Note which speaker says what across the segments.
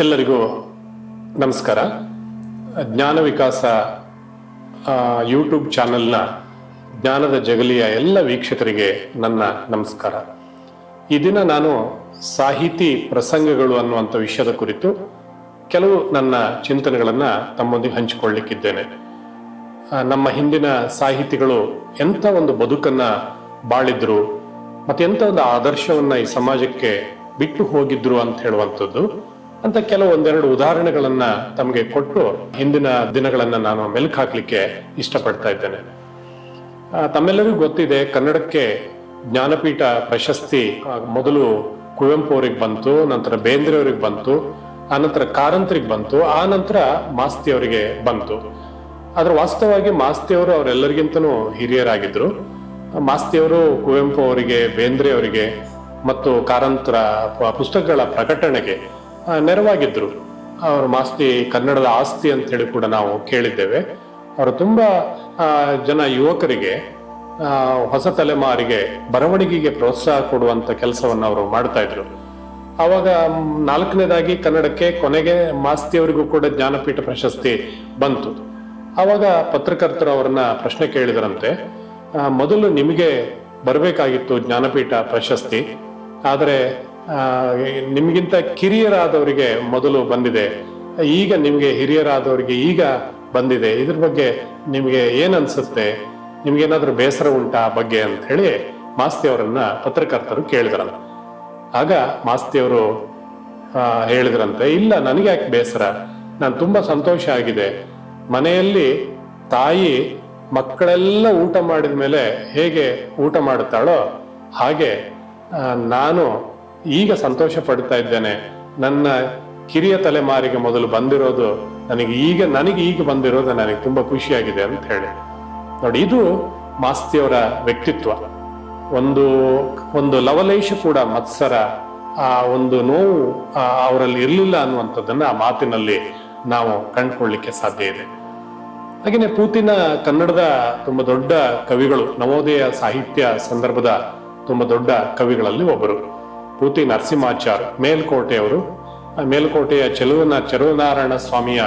Speaker 1: ಎಲ್ಲರಿಗೂ ನಮಸ್ಕಾರ. ಜ್ಞಾನ ವಿಕಾಸ ಯೂಟ್ಯೂಬ್ ಚಾನೆಲ್ನ ಜ್ಞಾನದ ಜಗಲಿಯ ಎಲ್ಲ ವೀಕ್ಷಕರಿಗೆ ನನ್ನ ನಮಸ್ಕಾರ. ಈ ದಿನ ನಾನು ಸಾಹಿತಿ ಪ್ರಸಂಗಗಳು ಅನ್ನುವಂಥ ವಿಷಯದ ಕುರಿತು ಕೆಲವು ನನ್ನ ಚಿಂತನೆಗಳನ್ನು ತಮ್ಮೊಂದಿಗೆ ಹಂಚಿಕೊಳ್ಳಿಕ್ಕಿದ್ದೇನೆ ನಮ್ಮ ಹಿಂದಿನ ಸಾಹಿತಿಗಳು ಎಂಥ ಒಂದು ಬದುಕನ್ನ ಬಾಳಿದ್ರು ಮತ್ತೆ ಎಂಥ ಒಂದು ಆದರ್ಶವನ್ನ ಈ ಸಮಾಜಕ್ಕೆ ಬಿಟ್ಟು ಹೋಗಿದ್ರು ಅಂತ ಹೇಳುವಂಥದ್ದು ಅಂತ ಕೆಲವು ಒಂದೆರಡು ಉದಾಹರಣೆಗಳನ್ನ ತಮಗೆ ಕೊಟ್ಟು ಹಿಂದಿನ ದಿನಗಳನ್ನ ನಾನು ಮೆಲುಕು ಹಾಕ್ಲಿಕ್ಕೆ ಇಷ್ಟಪಡ್ತಾ ಇದ್ದೇನೆ. ತಮ್ಮೆಲ್ಲರಿಗೂ ಗೊತ್ತಿದೆ, ಕನ್ನಡಕ್ಕೆ ಜ್ಞಾನಪೀಠ ಪ್ರಶಸ್ತಿ ಮೊದಲು ಕುವೆಂಪು ಅವರಿಗೆ ಬಂತು, ನಂತರ ಬೇಂದ್ರೆ ಅವ್ರಿಗೆ ಬಂತು ಆನಂತರ ಕಾರಂತರಿಗೆ ಬಂತು, ಆ ನಂತರ ಮಾಸ್ತಿ ಅವರಿಗೆ ಬಂತು. ಆದ್ರೆ ವಾಸ್ತವವಾಗಿ ಮಾಸ್ತಿ ಅವರು ಅವರೆಲ್ಲರಿಗಿಂತನೂ ಹಿರಿಯರಾಗಿದ್ರು. ಮಾಸ್ತಿಯವರು ಕುವೆಂಪು ಅವರಿಗೆ, ಬೇಂದ್ರೆ ಅವರಿಗೆ ಮತ್ತು ಕಾರಂತರ ಪುಸ್ತಕಗಳ ಪ್ರಕಟಣೆಗೆ ನೆರವಾಗಿದ್ರು. ಅವರು ಮಾಸ್ತಿ ಕನ್ನಡದ ಆಸ್ತಿ ಅಂತ ಹೇಳಿ ಕೂಡ ನಾವು ಕೇಳಿದ್ದೇವೆ. ಅವರು ತುಂಬಾ ಜನ ಯುವಕರಿಗೆ ಹೊಸ ತಲೆಮಾರಿಗೆ ಬರವಣಿಗೆಗೆ ಪ್ರೋತ್ಸಾಹ ಕೊಡುವಂತ ಕೆಲಸವನ್ನು ಅವರು ಮಾಡ್ತಾ ಇದ್ರು. ಆವಾಗ ನಾಲ್ಕನೇದಾಗಿ ಕನ್ನಡಕ್ಕೆ ಕೊನೆಗೆ ಮಾಸ್ತಿಯವರಿಗೂ ಕೂಡ ಜ್ಞಾನಪೀಠ ಪ್ರಶಸ್ತಿ ಬಂತು. ಆವಾಗ ಪತ್ರಕರ್ತರು ಅವರನ್ನ ಪ್ರಶ್ನೆ ಕೇಳಿದರಂತೆ ಮೊದಲು ನಿಮಗೆ ಬರಬೇಕಾಗಿತ್ತು ಜ್ಞಾನಪೀಠ ಪ್ರಶಸ್ತಿ, ಆದರೆ ನಿಮಗಿಂತ ಕಿರಿಯರಾದವರಿಗೆ ಮೊದಲು ಬಂದಿದೆ. ಈಗ ನಿಮಗೆ ಹಿರಿಯರಾದವರಿಗೆ ಈಗ ಬಂದಿದೆ. ಇದ್ರ ಬಗ್ಗೆ ನಿಮಗೆ ಏನ್ ಅನ್ಸುತ್ತೆ? ನಿಮ್ಗೇನಾದ್ರೂ ಬೇಸರ ಉಂಟಾ ಬಗ್ಗೆ ಅಂತ ಹೇಳಿ ಮಾಸ್ತಿ ಅವರನ್ನ ಪತ್ರಕರ್ತರು ಕೇಳಿದ್ರಂತೆ. ಆಗ ಮಾಸ್ತಿಯವರು ಹೇಳಿದ್ರಂತೆ, ಇಲ್ಲ, ನನಗೆ ಯಾಕೆ ಬೇಸರ? ನಾನು ತುಂಬಾ ಸಂತೋಷ ಆಗಿದೆ. ಮನೆಯಲ್ಲಿ ತಾಯಿ, ಮಕ್ಕಳೆಲ್ಲ ಊಟ ಮಾಡಿದ ಮೇಲೆ ಹೇಗೆ ಊಟ ಮಾಡುತ್ತಾಳೋ ಹಾಗೆ ನಾನು ಈಗ ಸಂತೋಷ ಪಡ್ತಾ ಇದ್ದೇನೆ. ನನ್ನ ಕಿರಿಯ ತಲೆಮಾರಿಗೆ ಮೊದಲು ಬಂದಿರೋದು ನನಗೆ ಈಗ ನನಗೆ ಈಗ ಬಂದಿರೋದು ನನಗೆ ತುಂಬಾ ಖುಷಿಯಾಗಿದೆ ಅಂತ ಹೇಳಿ. ನೋಡಿ, ಇದು ಮಾಸ್ತಿಯವರ ವ್ಯಕ್ತಿತ್ವ. ಒಂದು ಒಂದು ಲವಲೇಶ ಕೂಡ ಮತ್ಸರ, ಆ ಒಂದು ನೋವು ಅವರಲ್ಲಿ ಇರಲಿಲ್ಲ ಅನ್ನುವಂಥದ್ದನ್ನ ಆ ಮಾತಿನಲ್ಲಿ ನಾವು ಕಂಡುಕೊಳ್ಳಿಕ್ಕೆ ಸಾಧ್ಯ ಇದೆ. ಹಾಗೆಯೇ ಪೂತಿನ ಕನ್ನಡದ ತುಂಬಾ ದೊಡ್ಡ ಕವಿಗಳು, ನವೋದಯ ಸಾಹಿತ್ಯ ಸಂದರ್ಭದ ತುಂಬಾ ದೊಡ್ಡ ಕವಿಗಳಲ್ಲಿ ಒಬ್ಬರು. ಪೂತಿ ನರಸಿಂಹಾಚಾರ್ ಮೇಲ್ಕೋಟೆಯವರು ಮೇಲ್ಕೋಟೆಯ ಚೆಲುವನ ಚೆಲುವನಾರಾಯಣ ಸ್ವಾಮಿಯ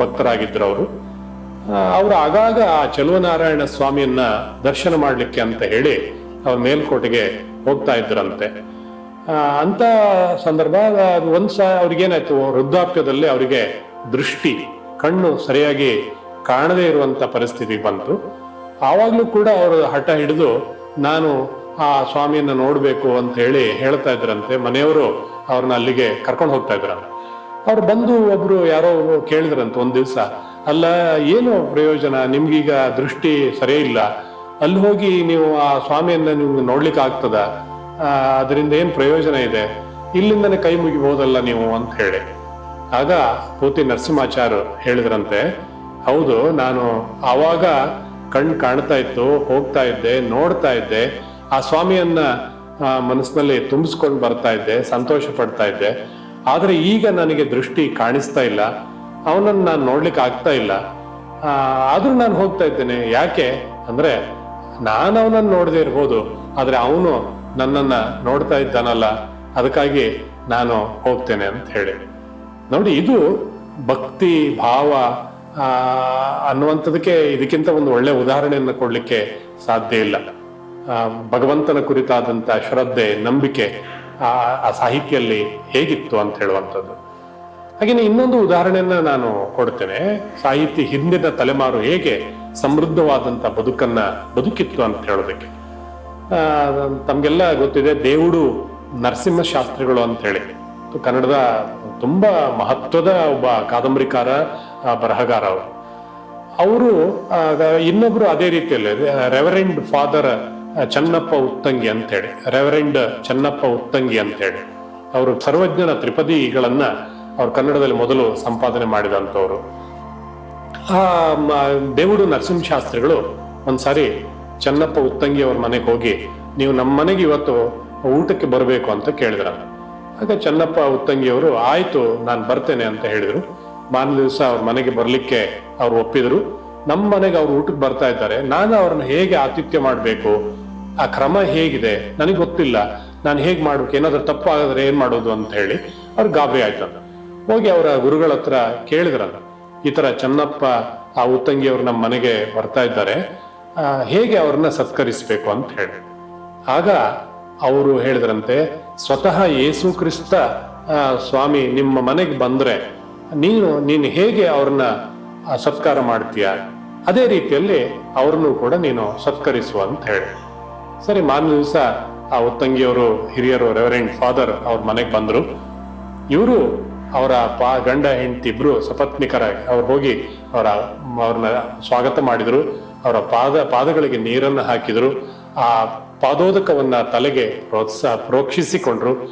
Speaker 1: ಭಕ್ತರಾಗಿದ್ದರು ಅವರು ಅವರು ಆಗಾಗ ಆ ಚೆಲುವನಾರಾಯಣ ಸ್ವಾಮಿಯನ್ನ ದರ್ಶನ ಮಾಡಲಿಕ್ಕೆ ಅಂತ ಹೇಳಿ ಅವ್ರು ಮೇಲ್ಕೋಟೆಗೆ ಹೋಗ್ತಾ ಇದ್ರಂತೆ. ಅಂತ ಸಂದರ್ಭ ಒಂದ್ಸ ಅವ್ರಿಗೇನಾಯ್ತು, ವೃದ್ಧಾಪ್ಯದಲ್ಲಿ ಅವರಿಗೆ ದೃಷ್ಟಿ, ಕಣ್ಣು ಸರಿಯಾಗಿ ಕಾಣದೇ ಇರುವಂತ ಪರಿಸ್ಥಿತಿ ಬಂತು. ಆವಾಗ್ಲೂ ಕೂಡ ಅವರು ಹಠ ಹಿಡಿದು, ನಾನು ಆ ಸ್ವಾಮಿಯನ್ನ ನೋಡ್ಬೇಕು ಅಂತ ಹೇಳಿ ಹೇಳ್ತಾ ಇದ್ರಂತೆ. ಮನೆಯವರು ಅವ್ರನ್ನ ಅಲ್ಲಿಗೆ ಕರ್ಕೊಂಡು ಹೋಗ್ತಾ ಇದ್ರಂತೆ. ಅವ್ರು ಬಂದು ಒಬ್ರು ಯಾರೋ ಕೇಳಿದ್ರಂತ ಒಂದ್ ದಿವ್ಸ. ಅಲ್ಲ, ಏನು ಪ್ರಯೋಜನ? ನಿಮ್ಗೀಗ ದೃಷ್ಟಿ ಸರಿ ಇಲ್ಲ. ಅಲ್ಲಿ ಹೋಗಿ ನೀವು ಆ ಸ್ವಾಮಿಯನ್ನ ನಿಮ್ಗೆ ನೋಡ್ಲಿಕ್ಕೆ ಆಗ್ತದ? ಅದರಿಂದ ಏನ್ ಪ್ರಯೋಜನ ಇದೆ? ಇಲ್ಲಿಂದನೇ ಕೈ ಮುಗಿಬಹುದಲ್ಲ ನೀವು ಅಂತ ಹೇಳಿ. ಆಗ ಪೂತಿ ನರಸಿಂಹಾಚಾರ್ಯ ಹೇಳಿದ್ರಂತೆ, ಹೌದು, ನಾನು ಆವಾಗ ಕಣ್ ಕಾಣ್ತಾ ಇತ್ತು, ಹೋಗ್ತಾ ಇದ್ದೆ, ನೋಡ್ತಾ ಇದ್ದೆ. ಆ ಸ್ವಾಮಿಯನ್ನ ಮನಸ್ಸಿನಲ್ಲಿ ತುಂಬಿಸ್ಕೊಂಡು ಬರ್ತಾ ಇದ್ದೆ, ಸಂತೋಷ ಪಡ್ತಾ ಇದ್ದೆ. ಆದರೆ ಈಗ ನನಗೆ ದೃಷ್ಟಿ ಕಾಣಿಸ್ತಾ ಇಲ್ಲ. ಅವನನ್ನ ನಾನು ನೋಡ್ಲಿಕ್ಕೆ ಆಗ್ತಾ ಇಲ್ಲ. ಆದರೂ ನಾನು ಹೋಗ್ತಾ ಇದ್ದೇನೆ. ಯಾಕೆ ಅಂದ್ರೆ, ನಾನು ಅವನನ್ನ ನೋಡದೆ ಇರ್ಬೋದು, ಆದರೆ ಅವನು ನನ್ನನ್ನ ನೋಡ್ತಾ ಇದ್ದಾನಲ್ಲ, ಅದಕ್ಕಾಗಿ ನಾನು ಹೋಗ್ತೇನೆ ಅಂತ ಹೇಳಿ. ನೋಡಿ, ಇದು ಭಕ್ತಿ, ಭಾವ ಅನ್ನುವಂಥದಕ್ಕೆ ಇದಕ್ಕಿಂತ ಒಂದು ಒಳ್ಳೆ ಉದಾಹರಣೆಯನ್ನು ಕೊಡಲಿಕ್ಕೆ ಸಾಧ್ಯ ಇಲ್ಲ. ಭಗವಂತನ ಕುರಿತಾದಂಥ ಶ್ರದ್ಧೆ, ನಂಬಿಕೆ ಆ ಸಾಹಿತ್ಯಲ್ಲಿ ಹೇಗಿತ್ತು ಅಂತ ಹೇಳುವಂಥದ್ದು. ಹಾಗೆಯೇ ಇನ್ನೊಂದು ಉದಾಹರಣೆಯನ್ನು ನಾನು ಕೊಡ್ತೇನೆ. ಸಾಹಿತ್ಯ ಹಿಂದಿನ ತಲೆಮಾರು ಹೇಗೆ ಸಮೃದ್ಧವಾದಂಥ ಬದುಕನ್ನ ಬದುಕಿತ್ತು ಅಂತ ಹೇಳೋದಕ್ಕೆ. ತಮಗೆಲ್ಲ ಗೊತ್ತಿದೆ, ದೇವುಡು ನರಸಿಂಹ ಶಾಸ್ತ್ರಿಗಳು ಅಂತ ಹೇಳಿ ಕನ್ನಡದ ತುಂಬಾ ಮಹತ್ವದ ಒಬ್ಬ ಕಾದಂಬರಿಕಾರ ಬರಹಗಾರ ಅವರು. ಅವರು ಇನ್ನೊಬ್ರು ಅದೇ ರೀತಿಯಲ್ಲಿ, ರೆವರೆಂಡ್ ಫಾದರ್ ಚನ್ನಪ್ಪ ಉತ್ತಂಗಿ ಅಂತೇಳಿ ರೆವರೆಂಡ್ ಚನ್ನಪ್ಪ ಉತ್ತಂಗಿ ಅಂತೇಳಿ ಅವರು ಸರ್ವಜ್ಞನ ತ್ರಿಪದಿಗಳನ್ನ ಅವ್ರು ಕನ್ನಡದಲ್ಲಿ ಮೊದಲು ಸಂಪಾದನೆ ಮಾಡಿದಂಥವ್ರು. ಆ ದೇವುಡು ನರಸಿಂಹಶಾಸ್ತ್ರಿಗಳು ಒಂದ್ಸಾರಿ ಚನ್ನಪ್ಪ ಉತ್ತಂಗಿ ಅವ್ರ ಮನೆಗೆ ಹೋಗಿ, ನೀವು ನಮ್ಮ ಮನೆಗೆ ಇವತ್ತು ಊಟಕ್ಕೆ ಬರಬೇಕು ಅಂತ ಕೇಳಿದ್ರ ಆಗ ಚನ್ನಪ್ಪ ಉತ್ತಂಗಿ ಅವರು, ಆಯ್ತು, ನಾನು ಬರ್ತೇನೆ ಅಂತ ಹೇಳಿದರು. ಮಾರನೇ ದಿವಸ ಅವ್ರ ಮನೆಗೆ ಬರಲಿಕ್ಕೆ ಅವ್ರು ಒಪ್ಪಿದ್ರು. ನಮ್ಮ ಮನೆಗೆ ಅವ್ರು ಊಟಕ್ಕೆ ಬರ್ತಾ ಇದ್ದಾರೆ. ನಾನು ಅವ್ರನ್ನ ಹೇಗೆ ಆತಿಥ್ಯ ಮಾಡಬೇಕು? ಆ ಕ್ರಮ ಹೇಗಿದೆ? ನನಗೆ ಗೊತ್ತಿಲ್ಲ. ನಾನು ಹೇಗೆ ಮಾಡ್ಬೇಕು? ಏನಾದ್ರೂ ತಪ್ಪಾಗಿದ್ರೆ ಏನ್ ಮಾಡೋದು ಅಂತ ಹೇಳಿ ಅವ್ರಿಗೆ ಗಾಬರಿ ಆಯ್ತದ ಹೋಗಿ ಅವರ ಗುರುಗಳ ಹತ್ರ ಕೇಳಿದ್ರಲ್ಲ, ಈ ಥರ ಚನ್ನಪ್ಪ, ಆ ಉತ್ತಂಗಿ ಅವ್ರು ನಮ್ಮ ಮನೆಗೆ ಬರ್ತಾ ಇದ್ದಾರೆ ಹೇಗೆ ಅವ್ರನ್ನ ಸತ್ಕರಿಸ್ಬೇಕು ಅಂತ ಹೇಳಿ. ಆಗ ಅವರು ಹೇಳಿದ್ರಂತೆ, ಸ್ವತಃ ಯೇಸು ಕ್ರಿಸ್ತ ಸ್ವಾಮಿ ನಿಮ್ಮ ಮನೆಗೆ ಬಂದ್ರೆ ನೀನು ನೀನು ಹೇಗೆ ಅವ್ರನ್ನ ಸತ್ಕಾರ ಮಾಡ್ತೀಯ? ಅದೇ ರೀತಿಯಲ್ಲಿ ಅವ್ರನ್ನೂ ಕೂಡ ನೀನು ಸತ್ಕರಿಸು ಅಂತ ಹೇಳಿ. ಸರಿ, ಮಾರನೇ ದಿವಸ ಆ ಒತ್ತಂಗಿಯವರು, ಹಿರಿಯರು ರೆವರೆಂಟ್ ಫಾದರ್ ಅವ್ರ ಮನೆಗೆ ಬಂದರು. ಇವರು ಅವರ ಪಾ, ಗಂಡ, ಹೆಂಡತಿ ಇಬ್ರು ಸಪತ್ನಿಕರಾಗಿ ಅವ್ರು ಹೋಗಿ ಅವರ ಅವ್ರನ್ನ ಸ್ವಾಗತ ಮಾಡಿದ್ರು. ಅವರ ಪಾದ, ಪಾದಗಳಿಗೆ ನೀರನ್ನು ಹಾಕಿದ್ರು. ಆ ಪಾದೋದಕವನ್ನ ತಲೆಗೆ ಪ್ರೋತ್ಸಾಹ ಪ್ರೋಕ್ಷಿಸಿಕೊಂಡ್ರು.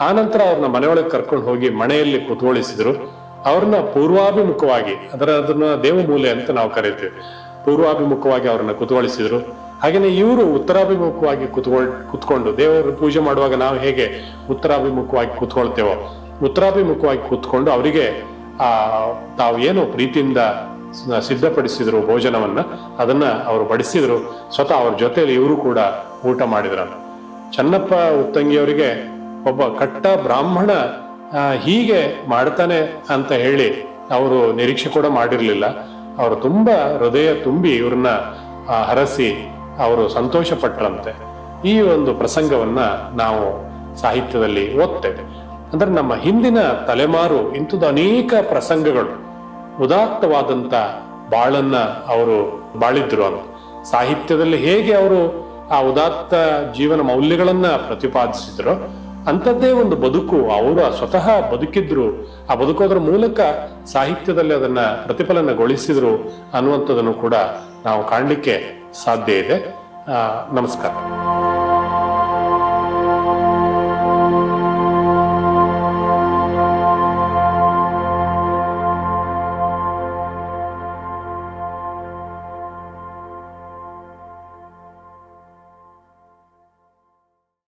Speaker 1: ಆನಂತರ ಅವ್ರನ್ನ ಮನೆಯೊಳಗೆ ಕರ್ಕೊಂಡು ಹೋಗಿ ಮನೆಯಲ್ಲಿ ಕುತ್ಕೊಳಿಸಿದ್ರು ಅವ್ರನ್ನ ಪೂರ್ವಾಭಿಮುಖವಾಗಿ, ಅದರ, ಅದನ್ನ ದೇವಮೂಲೆ ಅಂತ ನಾವು ಕರಿತೀವಿ. ಪೂರ್ವಾಭಿಮುಖವಾಗಿ ಅವ್ರನ್ನ ಕುತ್ಕೊಳಿಸಿದ್ರು ಹಾಗೇನೆ ಇವರು ಉತ್ತರಾಭಿಮುಖವಾಗಿ ಕುತ್ಕೊಳ್ ಕುತ್ಕೊಂಡು ದೇವರ ಪೂಜೆ ಮಾಡುವಾಗ ನಾವು ಹೇಗೆ ಉತ್ತರಾಭಿಮುಖವಾಗಿ ಕುತ್ಕೊಳ್ತೇವೋ, ಉತ್ತರಾಭಿಮುಖವಾಗಿ ಕೂತ್ಕೊಂಡು ಅವರಿಗೆ, ಆ, ತಾವು ಏನು ಪ್ರೀತಿಯಿಂದ ಸಿದ್ಧಪಡಿಸಿದ್ರು ಭೋಜನವನ್ನ, ಅದನ್ನ ಅವರು ಬಡಿಸಿದ್ರು, ಸ್ವತಃ ಅವ್ರ ಜೊತೆಯಲ್ಲಿ ಇವರು ಕೂಡ ಊಟ ಮಾಡಿದ್ರು ಚನ್ನಪ್ಪ ಉತ್ತಂಗಿಯವರಿಗೆ ಒಬ್ಬ ಕಟ್ಟ ಬ್ರಾಹ್ಮಣ ಹೀಗೆ ಮಾಡ್ತಾನೆ ಅಂತ ಹೇಳಿ ಅವರು ನಿರೀಕ್ಷೆ ಕೂಡ ಮಾಡಿರಲಿಲ್ಲ. ಅವರು ತುಂಬಾ ಹೃದಯ ತುಂಬಿ ಇವ್ರನ್ನ ಹರಸಿ ಅವರು ಸಂತೋಷ ಪಟ್ರಂತೆ ಈ ಒಂದು ಪ್ರಸಂಗವನ್ನ ನಾವು ಸಾಹಿತ್ಯದಲ್ಲಿ ಓದ್ತೇವೆ. ಅಂದ್ರೆ ನಮ್ಮ ಹಿಂದಿನ ತಲೆಮಾರು ಇಂಥದ್ದು ಅನೇಕ ಪ್ರಸಂಗಗಳು. ಉದಾತ್ತವಾದಂತ ಬಾಳನ್ನ ಅವರು ಬಾಳಿದ್ರು ಅಂತ. ಸಾಹಿತ್ಯದಲ್ಲಿ ಹೇಗೆ ಅವರು ಆ ಉದಾತ್ತ ಜೀವನ ಮೌಲ್ಯಗಳನ್ನ ಪ್ರತಿಪಾದಿಸಿದ್ರು ಅಂಥದ್ದೇ ಒಂದು ಬದುಕು. ಅವರು ಸ್ವತಃ ಬದುಕಿದ್ರು. ಆ ಬದುಕೋದ್ರ ಮೂಲಕ ಸಾಹಿತ್ಯದಲ್ಲಿ ಅದನ್ನ ಪ್ರತಿಫಲನಗೊಳಿಸಿದ್ರು ಅನ್ನುವಂಥದ್ದನ್ನು ಕೂಡ ನಾವು ಕಾಣಲಿಕ್ಕೆ ಸಾಧ್ಯ ಇದೆ. ನಮಸ್ಕಾರ.